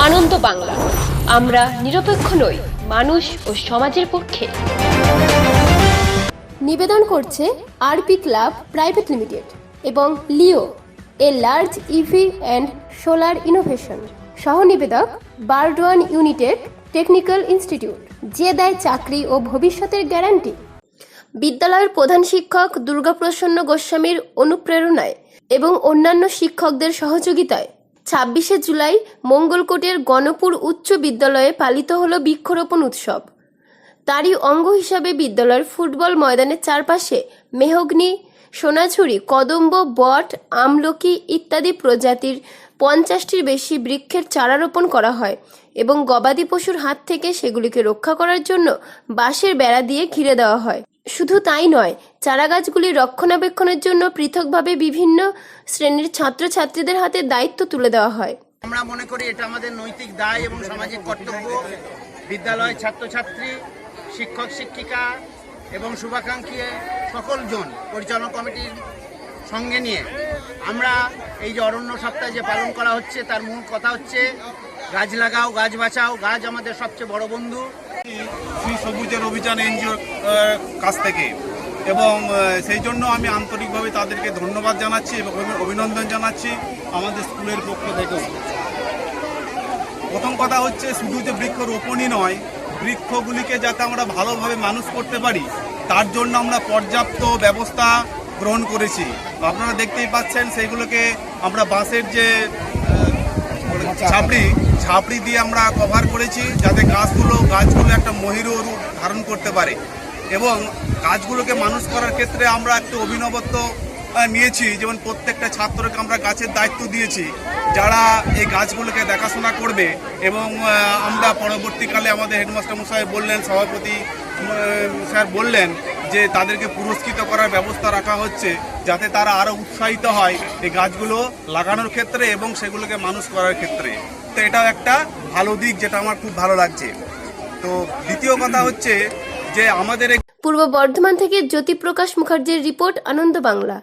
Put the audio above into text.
আনন্দ বাংলা। আমরা নিরপেক্ষ নই, মানুষ ও সমাজের পক্ষে। নিবেদন করছে আরপি ক্লাব প্রাইভেট লিমিটেড এবং Leo, a large EV and solar innovation. সহ নিবেদক বারডোয়ান ইউনিটেড টেকনিক্যাল ইনস্টিটিউট, যে দেয় চাকরি ও ভবিষ্যতের গ্যারান্টি। বিদ্যালয়ের প্রধান শিক্ষক দুর্গাপ্রসন্ন গোস্বামীর অনুপ্রেরণায় এবং অন্যান্য শিক্ষকদের সহযোগিতায় ছাব্বিশে জুলাই মঙ্গলকোটের গণপুর উচ্চ বিদ্যালয়ে পালিত হলো বৃক্ষরোপণ উৎসব। তারই অঙ্গ হিসাবে বিদ্যালয়ের ফুটবল ময়দানের চারপাশে মেহগ্নি, সোনাঝুরি, কদম্ব, বট, আমলকি ইত্যাদি প্রজাতির পঞ্চাশটির বেশি বৃক্ষের চারা রোপণ করা হয় এবং গবাদি পশুর হাত থেকে সেগুলিকে রক্ষা করার জন্য বাঁশের বেড়া দিয়ে ঘিরে দেওয়া হয়। শুধু তাই নয়, চারাগাছগুলি রক্ষণাবেক্ষণের জন্য পৃথকভাবে বিভিন্ন শ্রেণির ছাত্রছাত্রীদের হাতে দায়িত্ব তুলে দেওয়া হয়। আমরা মনে করি এটা আমাদের নৈতিক দায় এবং সামাজিক কর্তব্য। বিদ্যালয় ছাত্রছাত্রী, শিক্ষক, শিক্ষিকা এবং শুভাকাঙ্ক্ষী সকলজন পরিচালনা কমিটির সঙ্গে নিয়ে আমরা এই যে অরণ্য সপ্তাহ যে পালন করা হচ্ছে, তার মূল কথা হচ্ছে গাছ লাগাও, গাছ বাঁচাও। গাছ আমাদের সবচেয়ে বড় বন্ধু। শ্রী সবুজের অভিযান এনজিওর কাছ থেকে। এবং সেই জন্য আমি আন্তরিকভাবে তাদেরকে ধন্যবাদ জানাচ্ছি এবং অভিনন্দন জানাচ্ছি আমাদের স্কুলের পক্ষ থেকেও। প্রথম কথা হচ্ছে শুধু যে বৃক্ষ রোপণই নয় বৃক্ষগুলিকে যাতে আমরা ভালোভাবে মানুষ করতে পারি তার জন্য আমরা পর্যাপ্ত ব্যবস্থা গ্রহণ করেছি। আপনারা দেখতেই পাচ্ছেন সেইগুলোকে আমরা বাঁশের যে ছাপড়ি ছাপড়ি দিয়ে আমরা কভার করেছি যাতে গাছগুলো গাছগুলো একটা মহির রূপ ধারণ করতে পারে। এবং গাছগুলোকে মানুষ করার ক্ষেত্রে আমরা একটু অভিনবত্ব নিয়েছি। যেমন প্রত্যেকটা ছাত্রকে আমরা গাছের দায়িত্ব দিয়েছি, যারা এই গাছগুলোকে দেখাশোনা করবে এবং আমরা পরবর্তীকালে আমাদের হেডমাস্টার মশাই বললেন, সভাপতি স্যার বললেন যে তাদেরকে পুরস্কৃত করার ব্যবস্থা রাখা হচ্ছে, যাতে তারা আরও উৎসাহিত হয় এই গাছগুলো লাগানোর ক্ষেত্রে এবং সেগুলোকে মানুষ করার ক্ষেত্রে। তো এটাও একটা ভালো দিক যেটা আমার খুব ভালো লাগছে। তো দ্বিতীয় কথা হচ্ছে যে আমাদের পূর্ব বর্ধমান থেকে জ্যোতিপ্রকাশ মুখার্জির রিপোর্ট আনন্দ বাংলা।